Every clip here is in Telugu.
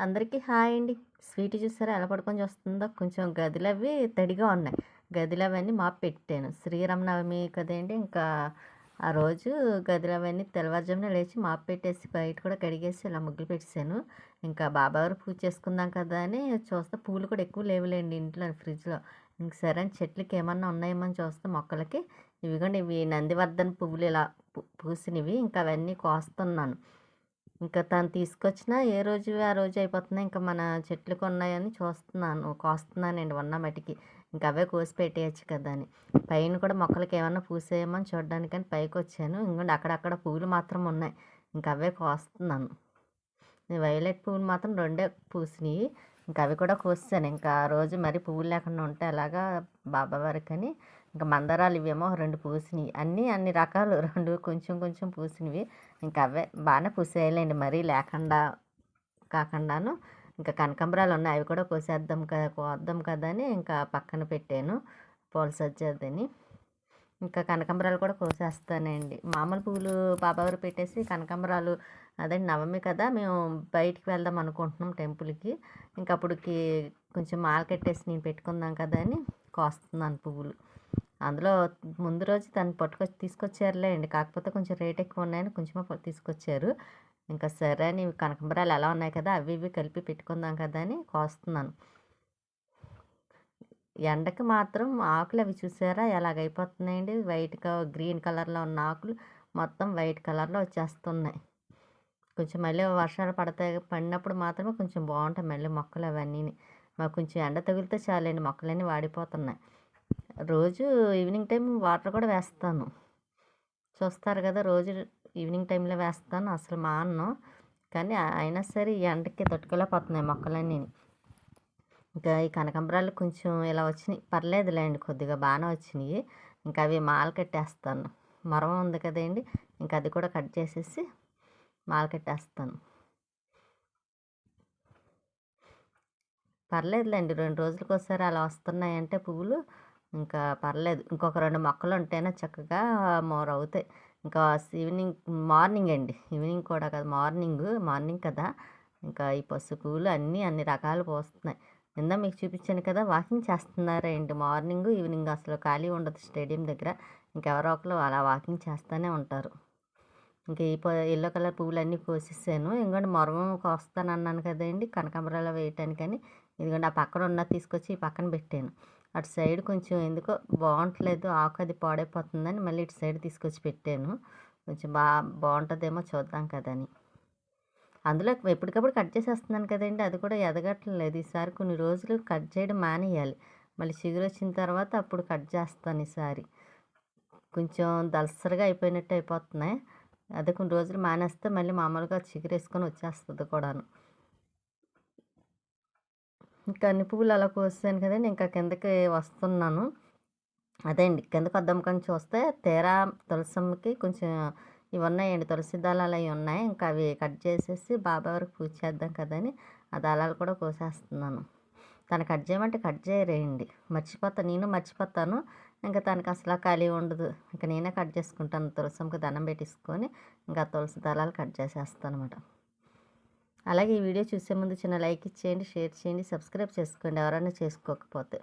అందరికీ హాయ్ అండి. స్వీట్ చూసారా? ఎలా పడుకొని వస్తుందో కొంచెం గదిలు అవి తడిగా ఉన్నాయి. గదిలు అవన్నీ మాపు పెట్టాను. శ్రీరామనవమి కదండి ఇంకా ఆ రోజు గదిలు అవన్నీ తెల్లవారుజామున లేచి మాపు పెట్టేసి బయట కూడా కడిగేసి ఇలా ముగ్గులు పెట్టేశాను. ఇంకా బాబావారు పూజ చేసుకుందాం కదా అని చూస్తే పూలు కూడా ఎక్కువ లేవులేండి ఇంట్లో ఫ్రిడ్జ్లో. ఇంక సరే అని చెట్లకి ఏమన్నా ఉన్నాయేమో అని చూస్తే మొక్కలకి. ఇవిగోండి ఇవి నందివర్ధన పువ్వులు ఇలా పూ- పూసినవి. ఇంకా అవన్నీ కోస్తున్నాను. ఇంకా తను తీసుకొచ్చిన ఏ రోజు ఆ రోజు అయిపోతున్నాయి ఇంకా మన చెట్లకు ఉన్నాయని చూస్తున్నాను కోస్తున్నానండి ఉన్న మటికి ఇంకా అవే కోసి పెట్టేయచ్చు కదా అని. పైన కూడా మొక్కలకి ఏమన్నా పూసేయమని అని అని పైకి వచ్చాను ఇంకోండి అక్కడక్కడ పూలు మాత్రం ఉన్నాయి. ఇంకా అవే కోస్తున్నాను. వైలెట్ పువ్వులు మాత్రం రెండే పూసినాయి. ఇంకా అవి కూడా కోసాను. ఇంకా ఆ రోజు మరి పువ్వులు లేకుండా ఉంటే అలాగా బాబా వరకు అని ఇంకా మందారాలు ఇవేమో రెండు పూసినవి అన్నీ అన్ని రకాలు రెండు కొంచెం కొంచెం పూసినవి. ఇంకా అవే బాగానే పూసేయాలండి మరీ లేకుండా కాకుండాను. ఇంకా కనకాంబరాలు ఉన్నాయి అవి కూడా కోసేద్దాం కదా కోద్దాం కదా అని ఇంకా పక్కన పెట్టాను పూల ఇంకా కనకాంబరాలు కూడా కోసేస్తానండి. మామూలు పువ్వులు బాబావారు పెట్టేసి కనకాంబరాలు అదే నవమి కదా మేము బయటికి వెళ్దాం అనుకుంటున్నాం టెంపుల్కి. ఇంకా అప్పటికి కొంచెం మాల కట్టేసి నేను పెట్టుకుందాం కదా అని కోస్తున్నాను పువ్వులు. అందులో ముందు రోజు తను పట్టుకొచ్చి తీసుకొచ్చారులే అండి. కాకపోతే కొంచెం రేట్ ఎక్కువ ఉన్నాయని కొంచెం తీసుకొచ్చారు. ఇంకా సరే అని కనకంబరాలు ఎలా ఉన్నాయి కదా అవి ఇవి కలిపి పెట్టుకుందాం కదా అని కోస్తున్నాను. ఎండకి మాత్రం ఆకులు అవి చూసారా? ఎలాగైపోతున్నాయండి వైట్గా గ్రీన్ కలర్లో ఉన్న ఆకులు మొత్తం వైట్ కలర్లో వచ్చేస్తున్నాయి. కొంచెం మళ్ళీ వర్షాలు పడతాయి పడినప్పుడు మాత్రమే కొంచెం బాగుంటాయి మళ్ళీ మొక్కలు అవన్నీ మాకు కొంచెం ఎండ తగిలితే చాలండి మొక్కలన్నీ వాడిపోతున్నాయి. రోజు ఈవినింగ్ టైం వాటర్ కూడా వేస్తాను. చూస్తారు కదా రోజు ఈవినింగ్ టైంలో వేస్తాను అసలు మాను కానీ అయినా సరే ఈ ఎండకి తట్టుకోలేకపోతున్నాయి మొక్కలన్నీ. ఇంకా ఈ కనకాంబరాలు కొంచెం ఇలా వచ్చినాయి. పర్లేదులేండి కొద్దిగా బాగానే వచ్చినాయి. ఇంకా అవి మాల కట్టేస్తాను. మరం ఉంది కదండి ఇంకా అది కూడా కట్ చేసేసి మాల కట్టేస్తాను. పర్లేదులేండి రెండు రోజులకు ఒకసారి అలా వస్తున్నాయంటే పువ్వులు ఇంకా పర్లేదు. ఇంకొక రెండు మొక్కలు ఉంటేనే చక్కగా మోర్ అవుతాయి ఇంకా ఈవినింగ్ మార్నింగ్ అండి. ఈవినింగ్ కూడా కదా మార్నింగ్ మార్నింగ్ కదా. ఇంకా ఈ పసుపులు అన్నీ అన్ని రకాలు పోస్తున్నాయి. నిన్న మీకు చూపించాను కదా వాకింగ్ చేస్తున్నారండి మార్నింగ్ ఈవినింగ్ అసలు ఖాళీ ఉండదు స్టేడియం దగ్గర. ఇంకెవరో ఒకరు అలా వాకింగ్ చేస్తూనే ఉంటారు. ఇంకా ఈ ఎల్లో కలర్ పువ్వులు అన్నీ కోసేసాను. ఎందుకంటే మొరమం కోస్తాను అన్నాను కదండి కనకాంబరాలు వేయటానికని ఇదిగోండి ఆ పక్కన ఉన్న తీసుకొచ్చి ఈ పక్కన పెట్టాను. అటు సైడ్ కొంచెం ఎందుకో బాగుంటలేదు ఆకు అది పాడైపోతుందని మళ్ళీ ఇటు సైడ్ తీసుకొచ్చి పెట్టాను. కొంచెం బాగా బాగుంటుందేమో చూద్దాం కదని. అందులో ఎప్పటికప్పుడు కట్ చేసేస్తున్నాను కదండి అది కూడా ఎదగట్లేదు. ఈసారి కొన్ని రోజులు కట్ చేయడం మానేయాలి. మళ్ళీ చిగురు వచ్చిన తర్వాత అప్పుడు కట్ చేస్తాను ఈసారి. కొంచెం దలసరిగా అయిపోయినట్టు అయిపోతున్నాయి. అదే కొన్ని రోజులు మానేస్తే మళ్ళీ మామూలుగా చిగురు వేసుకొని వచ్చేస్తుంది కూడాను. కన్ని పువ్వులు అలా కోసాను కదండి ఇంకా కిందకి వస్తున్నాను. అదే అండి కిందకి వద్దాం కానీ చూస్తే తీరా తులసమ్మకి కొంచెం ఇవి ఉన్నాయండి తులసి దళాలు అవి ఉన్నాయి. ఇంకా అవి కట్ చేసేసి బాబా వరకు పూజ చేద్దాం కదని ఆ దళాలు కూడా కోసేస్తున్నాను. తను కట్ చేయమంటే కట్ చేయరేయండి. మర్చిపోతాను నేను మర్చిపోతాను. ఇంకా తనకి అసలు ఖాళీ ఉండదు. ఇంకా నేనే కట్ చేసుకుంటాను తులసమ్మకి దండం పెట్టేసుకొని ఇంకా తులసి దళాలు కట్ చేసేస్తాను అనమాట అలాగే ఈ వీడియో చూసే ముందు చిన్న లైక్ ఇచ్చేయండి షేర్ చేయండి సబ్స్క్రైబ్ చేసుకోండి. ఎవరైనా చేసుకోకపోతే.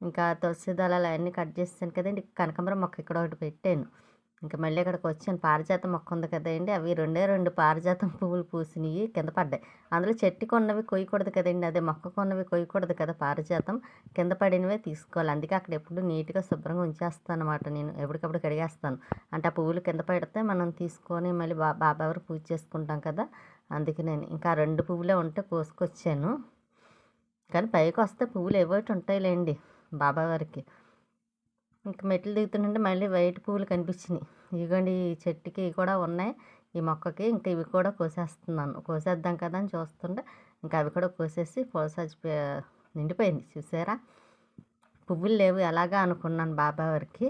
ఇంకా తులసి దళాలు అవన్నీ కట్ చేస్తాను కదండి. కనకాంబరం మొక్క ఇక్కడ ఒకటి పెట్టాను. ఇంకా మళ్ళీ ఇక్కడికి వచ్చాను పారిజాతం మొక్క ఉంది కదండి అవి రెండే రెండు పారిజాతం పువ్వులు పూసినవి కింద పడ్డాయి. అందులో చెట్టు కొన్నవి కొయ్యకూడదు కదండి అదే మొక్క కొన్నవి కొయ్యకూడదు కదా పారిజాతం. కింద పడినవే తీసుకోవాలి. అందుకే అక్కడ ఎప్పుడు నీట్గా శుభ్రంగా ఉంచేస్తాను అనమాట నేను. ఎప్పటికప్పుడు కడిగేస్తాను. అంటే ఆ పువ్వులు కింద పడితే మనం తీసుకొని మళ్ళీ బా బాబావారు పూజ చేసుకుంటాం కదా అందుకే నేను ఇంకా రెండు పువ్వులే ఉంటే కోసుకొచ్చాను. కానీ పైకి వస్తే పువ్వులు ఏవోటి ఉంటాయిలేండి బాబావారికి. ఇంకా మెట్లు దిగుతుంటే మళ్ళీ వైట్ పువ్వులు కనిపించినాయి. ఇదిగోండి ఈ చెట్టుకి కూడా ఉన్నాయి. ఈ మొక్కకి ఇంకా ఇవి కూడా కోసేస్తున్నాను. కోసేద్దాం కదా అని చూస్తుంటే ఇంకా అవి కూడా కోసేసి పూలసజ్జ నిండిపోయింది. చూసారా? పువ్వులు లేవు ఎలాగా అనుకున్నాను బాబావారికి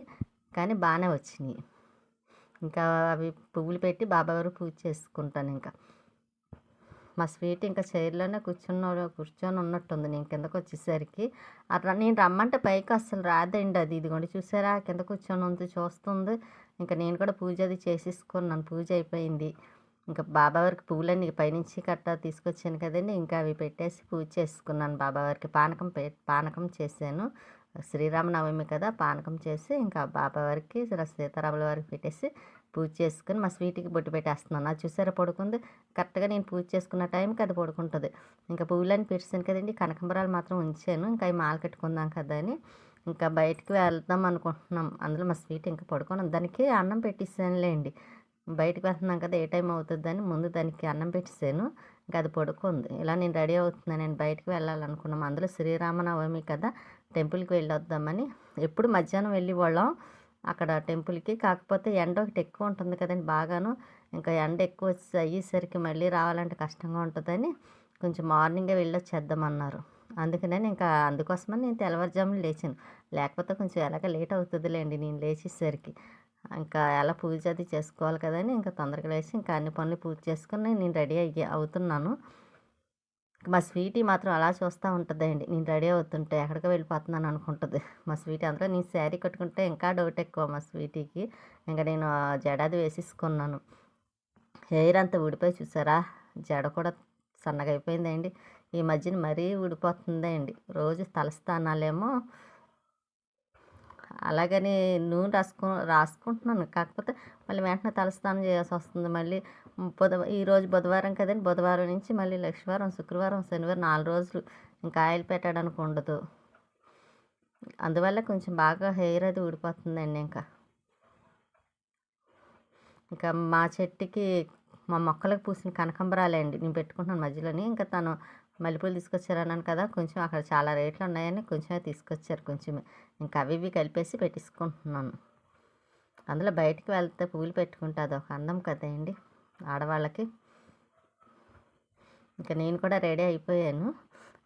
కానీ బాగానే వచ్చినాయి. ఇంకా అవి పువ్వులు పెట్టి బాబా వారు పూజ చేసుకుంటాను ఇంకా. మా స్వీట్ ఇంకా చైర్లోనే కూర్చున్న కూర్చొని ఉన్నట్టుంది నేను కిందకు వచ్చేసరికి. అట్లా నేను రమ్మంటే పైకి అసలు రాదండి అది. ఇదిగోండి చూసారా? కింద కూర్చొని ఉంది చూస్తుంది. ఇంకా నేను కూడా పూజ అది చేసేసుకున్నాను. పూజ అయిపోయింది. ఇంకా బాబావారికి పువ్వులన్నీ పైనుంచి కట్ట తీసుకొచ్చాను కదండి. ఇంకా అవి పెట్టేసి పూజ చేసుకున్నాను. బాబావారికి పానకం పె పానకం చేశాను. శ్రీరామనవమి కదా పానకం చేసి ఇంకా బాబావారికి సీతారాముల వారికి పెట్టేసి పూజ చేసుకుని మా స్వీట్కి బొట్టు పెట్టేస్తున్నాను. అది చూసారా పడుకుంది? కరెక్ట్గా నేను పూజ చేసుకున్న టైంకి అది పడుకుంటుంది. ఇంకా పువ్వులని పెట్టాను కదండి కనకంబరాలు మాత్రం ఉంచాను. ఇంకా అవి మాల కట్టుకుందాం కదా అని ఇంకా బయటికి వెళ్దాం అనుకుంటున్నాం. అందులో మా స్వీట్ ఇంకా పడుకున్నాం దానికి అన్నం పెట్టేసానులేండి బయటకు వెళ్తున్నాం కదా ఏ టైం అవుతుందని ముందు దానికి అన్నం పెట్టేసాను ఇంకా అది పడుకుంది. ఇలా నేను రెడీ అవుతున్నాను నేను బయటకు వెళ్ళాలనుకున్నాం. అందులో శ్రీరామనవమి కదా టెంపుల్కి వెళ్ళొద్దామని. ఎప్పుడు మధ్యాహ్నం వెళ్ళి వాళ్ళం అక్కడ టెంపుల్కి. కాకపోతే ఎండ ఒకటి ఎక్కువ ఉంటుంది కదండి బాగాను. ఇంకా ఎండ ఎక్కువ వచ్చి అయ్యేసరికి మళ్ళీ రావాలంటే కష్టంగా ఉంటుందని కొంచెం మార్నింగే వెళ్ళొచ్చేద్దామన్నారు. అందుకనే ఇంకా అందుకోసమని నేను తెల్లవారుజామున లేచాను. లేకపోతే కొంచెం ఎలాగ లేట్ అవుతుందిలేండి నేను లేచేసరికి. ఇంకా ఎలా పూజ అది చేసుకోవాలి కదని ఇంకా తొందరగా లేచి ఇంకా అన్ని పనులు పూజ చేసుకుని నేను రెడీ అయ్యి అవుతున్నాను. మా స్వీటీ మాత్రం అలా చూస్తూ ఉంటుందండి. నేను రెడీ అవుతుంటే ఎక్కడికి వెళ్ళిపోతున్నాను అనుకుంటుంది. మా స్వీటీ అందులో నేను శారీ కట్టుకుంటే ఇంకా డౌట్ ఎక్కువ మా స్వీటీకి. ఇంకా నేను జడాది వేసేసుకున్నాను. హెయిర్ అంతా ఊడిపోయి చూసారా? జడ కూడా సన్నగా అయిపోయిందండి. ఈ మధ్యన మరీ ఊడిపోతుందండి. రోజు తలస్థానాలేమో అలాగని నూనె రాసుకో రాసుకుంటున్నాను. కాకపోతే మళ్ళీ వెంటనే తలస్నానం చేయాల్సి వస్తుంది. మళ్ళీ బుధ ఈరోజు బుధవారం కదండి. బుధవారం నుంచి మళ్ళీ లక్షవారం శుక్రవారం శనివారం నాలుగు రోజులు ఇంకా ఆయిల్ పెట్టడానికి ఉండదు. అందువల్ల కొంచెం బాగా హెయిర్ అది ఊడిపోతుందండి ఇంకా. ఇంకా మా చెట్టుకి మా మొక్కలకు పూసిన కనకంబరాలే అండి నేను పెట్టుకుంటున్నాను మధ్యలోని. ఇంకా తను మల్లెపూలు తీసుకొచ్చారు అన్నాను కదా కొంచెం అక్కడ చాలా రేట్లు ఉన్నాయని కొంచెమే తీసుకొచ్చారు కొంచెమే ఇంకా అవి ఇవి కలిపేసి పెట్టించుకుంటున్నాను అందులో బయటికి వెళ్తే పూలు పెట్టుకుంటే అదొక అందం కదండి. ఆడవాళ్ళకి. ఇంకా నేను కూడా రెడీ అయిపోయాను.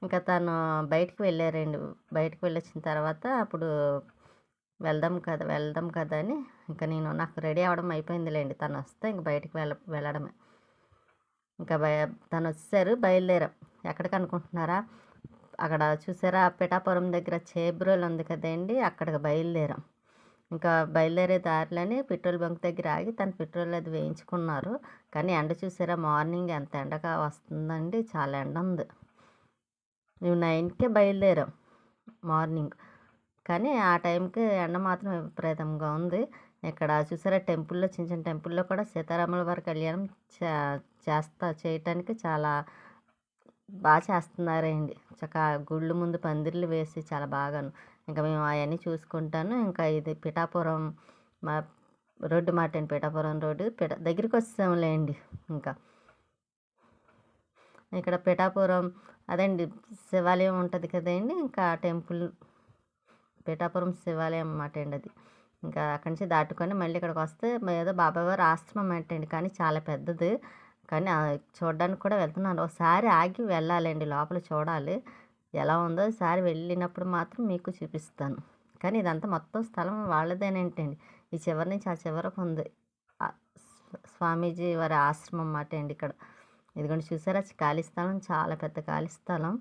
ఇంకా తను బయటికి వెళ్ళారండి. బయటికి వెళ్ళొచ్చిన తర్వాత అప్పుడు వెళ్దాం కదా వెళ్దాం కదా అని ఇంకా నేను నాకు రెడీ అవ్వడం అయిపోయిందిలేండి. తను వస్తే ఇంక బయటికి వెళ్ళ వెళ్ళడమే. ఇంకా బయ తను వచ్చేసారు బయలుదేరాం. ఎక్కడికి అనుకుంటున్నారా? అక్కడ చూసారా? పిఠాపురం దగ్గర చేబ్రోలు ఉంది కదండి అక్కడికి బయలుదేరాం. ఇంకా బయలుదేరే దారిలోనే పెట్రోల్ బంక్ దగ్గర ఆగి తన పెట్రోల్ అది వేయించుకున్నారు. కానీ ఎండ చూసారా? మార్నింగ్ ఎంత ఎండగా వస్తుందండి. చాలా ఎండ ఉంది. మేము నైన్కే బయలుదేరాం మార్నింగ్. కానీ ఆ టైంకి ఎండ మాత్రం విపరీతంగా ఉంది. ఇక్కడ చూసారా? టెంపుల్లో చిన్న చిన్న టెంపుల్లో కూడా సీతారాముల వారి కళ్యాణం చేస్తా చేయటానికి చాలా బాగా చేస్తున్నారండి. చక్కగా గుళ్ళు ముందు పందిర్లు వేసి చాలా బాగాను. ఇంకా మేము అవన్నీ చూసుకుంటాను. ఇంకా ఇది పిఠాపురం మా రోడ్డు మాటండి పిఠాపురం రోడ్డు. పిఠ దగ్గరికి వస్తాములేండి ఇంకా. ఇక్కడ పిఠాపురం అదండి శివాలయం ఉంటుంది కదండి ఇంకా టెంపుల్ పిఠాపురం శివాలయం అన్నమాట అండి అది. ఇంకా అక్కడి నుంచి దాటుకొని మళ్ళీ ఇక్కడికి వస్తే ఏదో బాబావారి ఆశ్రమం అంటండి కానీ చాలా పెద్దది. కానీ చూడడానికి కూడా వెళ్తున్నాను. ఒకసారి ఆగి వెళ్ళాలండి లోపల చూడాలి. ఎలా ఉందో ఈసారి వెళ్ళినప్పుడు మాత్రం మీకు చూపిస్తాను. కానీ ఇదంతా మొత్తం స్థలం వాళ్ళదేనేంటండి? ఈ చివరి నుంచి ఆ చివరకు ఉంది స్వామీజీ వారి ఆశ్రమం అన్నమాట అండి ఇక్కడ. ఇదిగోండి చూసారా? ఖాళీ స్థలం చాలా పెద్ద ఖాళీ స్థలం.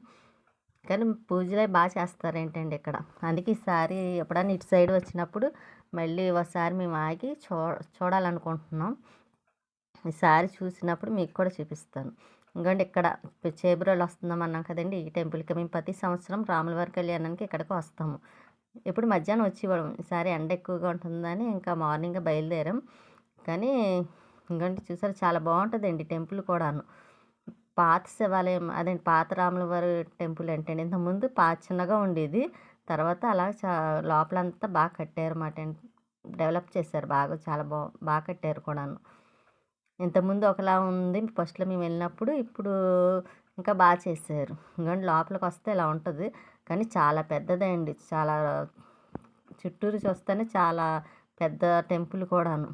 కానీ పూజలే బాగా చేస్తారేంటండి ఇక్కడ. అందుకే ఈసారి ఎప్పుడైనా ఇటు సైడ్ వచ్చినప్పుడు మళ్ళీ ఒకసారి మేము ఆగి చూ చూడాలనుకుంటున్నాం. ఈసారి చూసినప్పుడు మీకు కూడా చూపిస్తాను. ఇంకోండి ఇక్కడ చేబురోలు వస్తుందాం అన్నాం కదండి. ఈ టెంపుల్కి మేము ప్రతి సంవత్సరం రాములవారి కళ్యాణానికి ఇక్కడికి వస్తాము. ఎప్పుడు మధ్యాహ్నం వచ్చేవాళ్ళం. ఈసారి ఎండ ఎక్కువగా ఉంటుందని ఇంకా మార్నింగ్ బయలుదేరాం. కానీ ఇంకోటి చూసారు చాలా బాగుంటుందండి టెంపుల్ కూడాను. పాత శివాలయం అదే పాత రాములవారి టెంపుల్ అంటే ఇంతకుముందు పాత చిన్నగా ఉండేది. తర్వాత అలా చా లోపలంతా బాగా కట్టారు అన్నమాట డెవలప్ చేశారు బాగా చాలా బాగా బాగా కట్టారు కూడాను. ఇంతకుముందు ఒకలా ఉంది. ఫస్ట్లో మేము వెళ్ళినప్పుడు ఇప్పుడు ఇంకా బాగా చేశారు. ఇంకా లోపలికి వస్తే ఇలా ఉంటుంది. కానీ చాలా పెద్దదండి. చాలా చుట్టూరు చూస్తేనే చాలా పెద్ద టెంపుల్ కూడాను.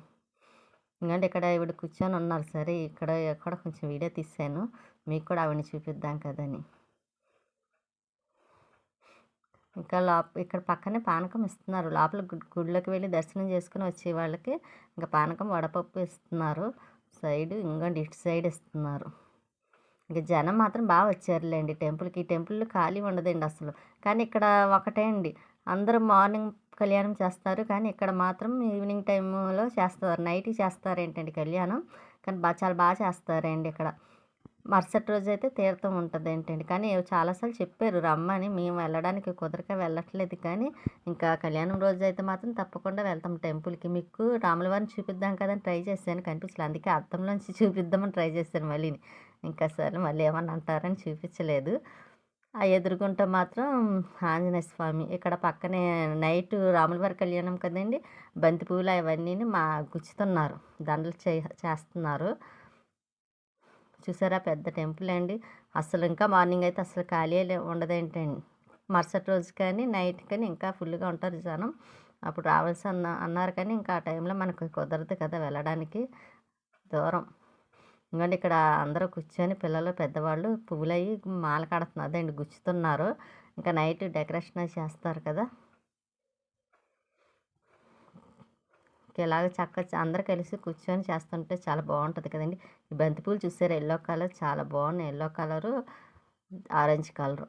ఎందుకంటే ఇక్కడ ఇవిడ కూర్చొని ఉన్నారు సరే. ఇక్కడ ఎక్కడ కొంచెం వీడియో తీసాను మీకు కూడా ఆవిడని చూపిద్దాం కదని. ఇంకా లోప ఇక్కడ పక్కనే పానకం ఇస్తున్నారు. లోపల గుడిలోకి వెళ్ళి దర్శనం చేసుకుని వచ్చే వాళ్ళకి ఇంకా పానకం వడపప్పు ఇస్తున్నారు. సైడ్ ఇంకోండి ఇటు సైడ్ ఇస్తున్నారు. ఇంకా జనం మాత్రం బాగా వచ్చారులేండి. టెంపుల్కి ఈ టెంపుల్ ఖాళీ ఉండదండి అసలు. కానీ ఇక్కడ ఒకటే అండి. అందరూ మార్నింగ్ కళ్యాణం చేస్తారు. కానీ ఇక్కడ మాత్రం ఈవినింగ్ టైంలో చేస్తారు. నైట్ చేస్తారు ఏంటండి కళ్యాణం. కానీ బాగా చాలా బాగా చేస్తారండి ఇక్కడ. మరుసటి రోజు అయితే తీర్థం ఉంటుంది ఏంటండి కానీ చాలాసార్లు చెప్పారు రమ్మని మేము వెళ్ళడానికి కుదరక వెళ్ళట్లేదు. కానీ ఇంకా కళ్యాణం రోజు అయితే మాత్రం తప్పకుండా వెళ్తాం టెంపుల్కి. మీకు రాములవారిని చూపిద్దాం కదని ట్రై చేశాను కనిపించలేదు అందుకే అర్థంలోంచి చూపిద్దామని ట్రై చేశాను మళ్ళీ ఇంకా సరే మళ్ళీ ఏమన్నా అంటారని చూపించలేదు. ఆ ఎదురుగుంట మాత్రం ఆంజనేయ స్వామి. ఇక్కడ పక్కనే నైట్ రాములవారి కళ్యాణం కదండి. బంతిపూలు అవన్నీ మా గుచ్చుతున్నారు. దండలు చే చేస్తున్నారు. చూసారా? పెద్ద టెంపుల్ అండి. అసలు ఇంకా మార్నింగ్ అయితే అసలు ఖాళీ ఉండదేంటండి. మరుసటి రోజు కానీ నైట్ కానీ ఇంకా ఫుల్గా ఉంటారు జనం. అప్పుడు రావాల్సి అన్న అన్నారు కానీ ఇంకా ఆ టైంలో మనకు కుదరదు కదా వెళ్ళడానికి. దూరం. ఇంకండి ఇక్కడ అందరూ కూర్చొని పిల్లలు పెద్దవాళ్ళు పువ్వులు అయ్యి మాల కడుతున్నారు. అదండి గుచ్చుతున్నారు. ఇంకా నైట్ డెకరేషన్ అవి చేస్తారు కదా. ఇలాగ చక్క అందరు కలిసి కూర్చొని చేస్తుంటే చాలా బాగుంటుంది కదండి. ఈ బంతిపూలు చూసారు? ఎల్లో కలర్ చాలా బాగున్నాయి. Yellow colour orange colour.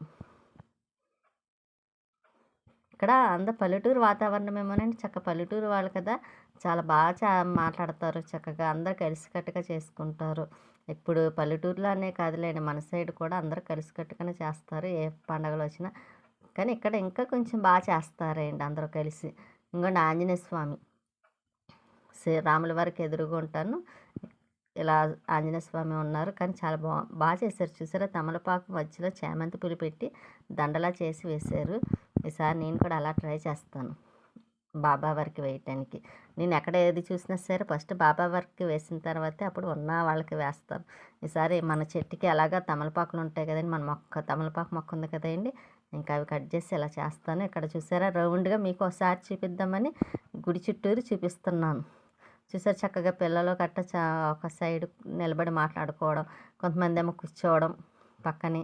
ఇక్కడ అంత పల్లెటూరు వాతావరణం ఏమోనండి చక్క పల్లెటూరు వాళ్ళు కదా చాలా బాగా చా మాట్లాడతారు చక్కగా. అందరు కలిసికట్టుగా చేసుకుంటారు. ఇప్పుడు పల్లెటూరులోనే కాదులేండి. మన సైడ్ కూడా అందరూ కలిసికట్టుగానే చేస్తారు. ఏ పండగలు వచ్చినా. కానీ ఇక్కడ ఇంకా కొంచెం బాగా చేస్తారండి అందరూ కలిసి. ఇంకోండి ఆంజనేయ స్వామి. రాముల వారికి ఎదురుగా ఉంటాను. ఇలా ఆంజనేయ స్వామి ఉన్నారు. కానీ చాలా బా బాగా చేశారు. చూసారా? తమలపాకు మధ్యలో చేమంతి పులి పెట్టి దండలా చేసి వేశారు. ఈసారి నేను కూడా అలా ట్రై చేస్తాను. బాబా వారికి వేయటానికి. నేను ఎక్కడ ఏది చూసినా సరే ఫస్ట్ బాబా వారికి వేసిన తర్వాతే అప్పుడు ఉన్న వాళ్ళకి వేస్తాను. ఈసారి మన చెట్టుకి అలాగా తమలపాకులు ఉంటాయి కదండి మన మొక్క తమలపాకు మొక్క ఉంది కదండి ఇంకా అవి కట్ చేసి ఇలా చేస్తాను. ఇక్కడ చూసారా? రౌండ్గా మీకు ఒకసారి చూపిద్దామని గుడి చుట్టూరు చూపిస్తున్నాను. చూసారు చక్కగా పిల్లలు గట్ట చా ఒక సైడ్ నిలబడి మాట్లాడుకోవడం కొంతమంది ఏమో కూర్చోవడం పక్కనే.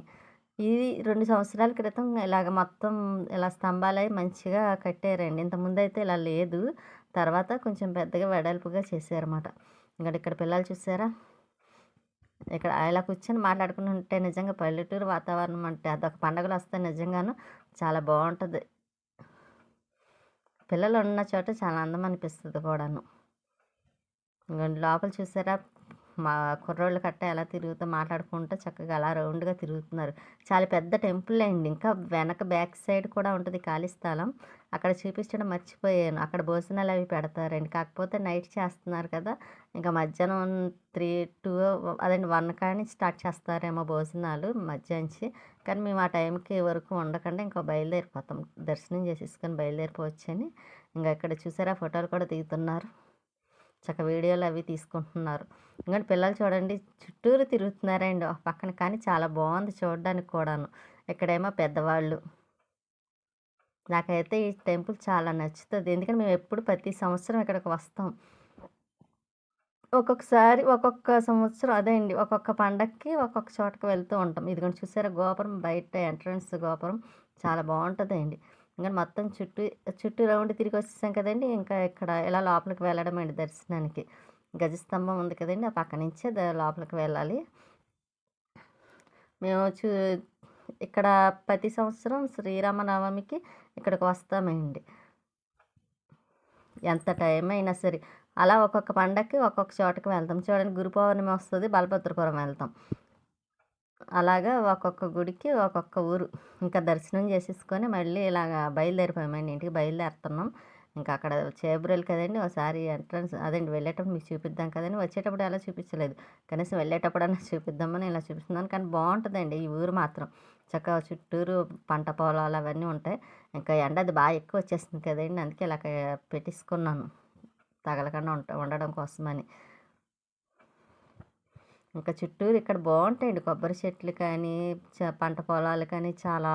ఇది రెండు సంవత్సరాల క్రితం ఇలాగ మొత్తం ఇలా స్తంభాలై మంచిగా కట్టారండి. ఇంతకుముందు అయితే ఇలా లేదు. తర్వాత కొంచెం పెద్దగా వెడల్పుగా చేశారన్నమాట. ఇంకా ఇక్కడ పిల్లలు చూసారా? ఇక్కడ ఇలా కూర్చొని మాట్లాడుకుని ఉంటే నిజంగా పల్లెటూరు వాతావరణం అంటే అదొక పండుగలు వస్తే నిజంగాను చాలా బాగుంటుంది. పిల్లలు ఉన్న చోట చాలా అందం అనిపిస్తుంది కూడాను. లోపల చూసారా? మా కుర్రోళ్ళు కట్ట ఎలా తిరుగుతూ మాట్లాడుకుంటూ చక్కగా అలా రౌండ్గా తిరుగుతున్నారు. చాలా పెద్ద టెంపుల్ అండి. ఇంకా వెనక బ్యాక్ సైడ్ కూడా ఉంటుంది ఖాళీ స్థలం. అక్కడ చూపించడం మర్చిపోయాను. అక్కడ భోజనాలు అవి పెడతారండి. కాకపోతే నైట్ చేస్తున్నారు కదా. ఇంకా మధ్యాహ్నం త్రీ టూ అదండి వన్ కానీ స్టార్ట్ చేస్తారేమో భోజనాలు మధ్యాహ్నం కానీ మేము ఆ టైంకి వరకు ఉండకుండా ఇంకా బయలుదేరిపోతాం. దర్శనం చేసేసుకొని బయలుదేరిపోవచ్చని. ఇంకా ఇక్కడ చూసారా? ఫోటోలు కూడా దిగుతున్నారు. చక్క వీడియోలు అవి తీసుకుంటున్నారు. ఇంకా పిల్లలు చూడండి చుట్టూరు తిరుగుతున్నారండి. పక్కన కానీ చాలా బాగుంది చూడడానికి కూడాను. ఇక్కడేమో పెద్దవాళ్ళు. నాకైతే ఈ టెంపుల్ చాలా నచ్చుతుంది. ఎందుకంటే మేము ఎప్పుడు ప్రతి సంవత్సరం ఇక్కడికి వస్తాం. ఒక్కొక్కసారి ఒక్కొక్క సంవత్సరం అదే అండి. ఒక్కొక్క పండగకి ఒక్కొక్క చోటకి వెళ్తూ ఉంటాం. ఇదిగోండి చూసారా గోపురం? బయట ఎంట్రన్స్ గోపురం. చాలా బాగుంటుంది ఇంకా మొత్తం చుట్టూ చుట్టూ రౌండ్ తిరిగి వచ్చేసాం కదండి. ఇంకా ఇక్కడ ఇలా లోపలికి వెళ్ళడం అండి దర్శనానికి. గజస్తంభం ఉంది కదండి ఆ పక్క నుంచే లోపలికి వెళ్ళాలి. మేము చూ ఇక్కడ ప్రతి సంవత్సరం శ్రీరామనవమికి ఇక్కడికి వస్తామండి. ఎంత టైం అయినా సరే. అలా ఒక్కొక్క పండగకి ఒక్కొక్క చోటకి వెళ్తాం. చూడండి గురు పౌర్ణమి వస్తుంది బలభద్రపురం వెళ్తాం. అలాగా ఒక్కొక్క గుడికి ఒక్కొక్క ఊరు. ఇంకా దర్శనం చేసేసుకొని మళ్ళీ ఇలాగ బయలుదేరిపోయామండి ఇంటికి బయలుదేరుతున్నాం. ఇంకా అక్కడ చేబురలు కదండి ఒకసారి ఎంట్రన్స్ అదండి వెళ్ళేటప్పుడు మీకు చూపిద్దాం కదండి. వచ్చేటప్పుడు ఎలా చూపించలేదు. కనీసం వెళ్ళేటప్పుడన్నా చూపిద్దామని ఇలా చూపిస్తున్నాను. కానీ బాగుంటుందండి ఈ ఊరు మాత్రం. చక్కగా చుట్టూరు పంట పొలాలు అవన్నీ ఉంటాయి. ఇంకా ఎండ అది బాగా ఎక్కువ వచ్చేస్తుంది కదండి. అందుకే ఇలా పెట్టించుకున్నాను తగలకుండా ఉంట ఉండడం కోసమని. ఇంకా చుట్టూరు ఇక్కడ బాగుంటాయండి కొబ్బరి చెట్లు కానీ పంట పొలాలు కానీ చాలా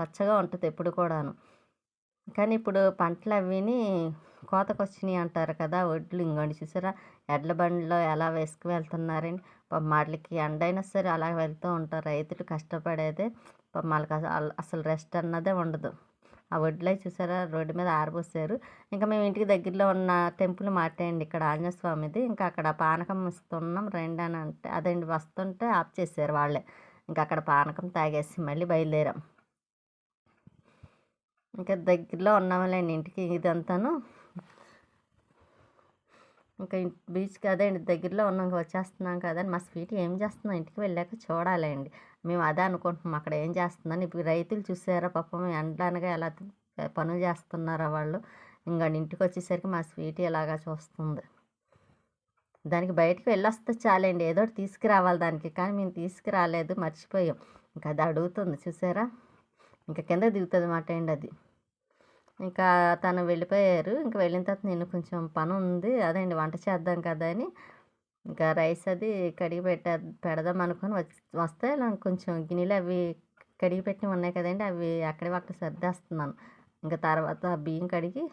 పచ్చగా ఉంటుంది ఎప్పుడు కూడాను. కానీ ఇప్పుడు పంటలు అవిని కోతకు వచ్చినాయి అంటారు కదా వడ్లు ఇంకోండి చూసారా? ఎడ్ల బండిలో ఎలా వేసుకు వెళ్తున్నారని వాటికి ఎండ అయినా సరే అలా వెళ్తూ ఉంటారు. రైతులు కష్టపడేదే వాళ్ళకి అసలు రెస్ట్ అన్నదే ఉండదు. ఆ వడ్లై చూసారా? రోడ్డు మీద ఆరబోసారు. ఇంకా మేము ఇంటికి దగ్గరలో ఉన్న టెంపుల్ మాట్లాడండి ఇక్కడ ఆంజనేయ స్వామిది. ఇంకా అక్కడ పానకం ఇస్తున్నాం రండి అని అంటే అదండి వస్తుంటే ఆఫ్ చేశారు వాళ్ళే. ఇంకా అక్కడ పానకం తాగేసి మళ్ళీ బయలుదేరాం. ఇంకా దగ్గరలో ఉన్నాములేండి ఇంటికి ఇదంతాను. ఇంకా బీచ్కి అదే అండి. దగ్గరలో ఉన్నాం వచ్చేస్తున్నాం కదా అని మా స్వీట్ ఏం చేస్తున్నాం? ఇంటికి వెళ్ళాక చూడాలండి. మేము అదే అనుకుంటున్నాం. అక్కడ ఏం చేస్తుందని. ఇప్పుడు రైతులు చూసారా పాపం ఎండనగా ఎలా పనులు చేస్తున్నారా వాళ్ళు. ఇంకా ఇంటికి వచ్చేసరికి మా స్వీట్ ఇలాగా చూస్తుంది. దానికి బయటికి వెళ్ళొస్తే చాలండి. ఏదో తీసుకురావాలి దానికి. కానీ మేము తీసుకురాలేదు. మర్చిపోయాం. ఇంకా అది అడుగుతుంది. చూసారా? ఇంకా కింద దిగుతుంది మాట అండి అది. ఇంకా తను వెళ్ళిపోయారు. ఇంకా వెళ్ళిన తర్వాత నేను కొంచెం పని ఉంది అదే అండి వంట చేద్దాం కదా అని. ఇంకా రైస్ అది కడిగి పెట్ట పెడదాం అనుకొని వచ్చి వస్తే నాకు కొంచెం గిన్నెలు అవి కడిగి పెట్టి ఉన్నాయి కదండి అవి అక్కడే అక్కడ సర్దేస్తున్నాను. ఇంకా తర్వాత బియ్యం కడిగి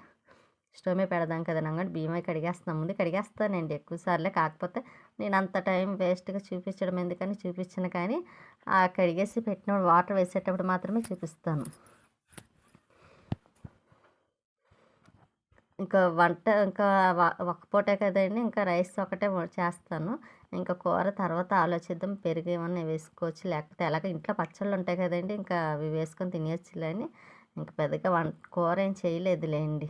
స్టవ్ మీద పెడదాం కదా కానీ బియ్యమే అవి ముందు కడిగేస్తానండి ఎక్కువ సార్లే కాకపోతే నేను అంత టైం వేస్ట్గా చూపించడం ఎందుకని చూపించను కానీ ఆ కడిగేసి పెట్టిన వాటర్ వేసేటప్పుడు మాత్రమే చూపిస్తాను. ఇంకా వంట ఇంకా వ- పూటే కదండి. ఇంకా రైస్ ఒకటే చేస్తాను. ఇంకా కూర తర్వాత ఆలోచిద్దాం. పెరుగు ఏమన్నా వేసుకోవచ్చు. లేకపోతే ఎలాగ ఇంట్లో పచ్చళ్ళు ఉంటాయి కదండి. ఇంకా అవి వేసుకొని తినేయచ్చులే అని ఇంకా పెద్దగా వంట కూర ఏం చేయలేదులేండి.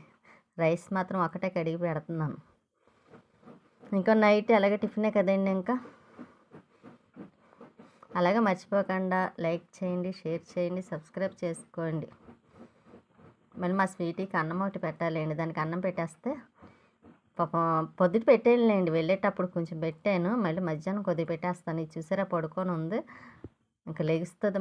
రైస్ మాత్రం ఒకటే కడిగి పెడుతున్నాను. ఇంకా నైట్ అలాగే టిఫినే కదండి ఇంకా? అలాగే మర్చిపోకుండా లైక్ చేయండి షేర్ చేయండి సబ్స్క్రైబ్ చేసుకోండి. మళ్ళీ మా స్వీటీకి అన్నం ఒకటి పెట్టాలండి. దానికి అన్నం పెట్టేస్తే పాపం పొద్దుట పెట్టేయండి వెళ్ళేటప్పుడు కొంచెం పెట్టాను. మళ్ళీ మధ్యాహ్నం కొద్దిగా పెట్టేస్తాను. ఇది చూసారా పడుకొని ఉంది. ఇంకా లెగుస్తుంది.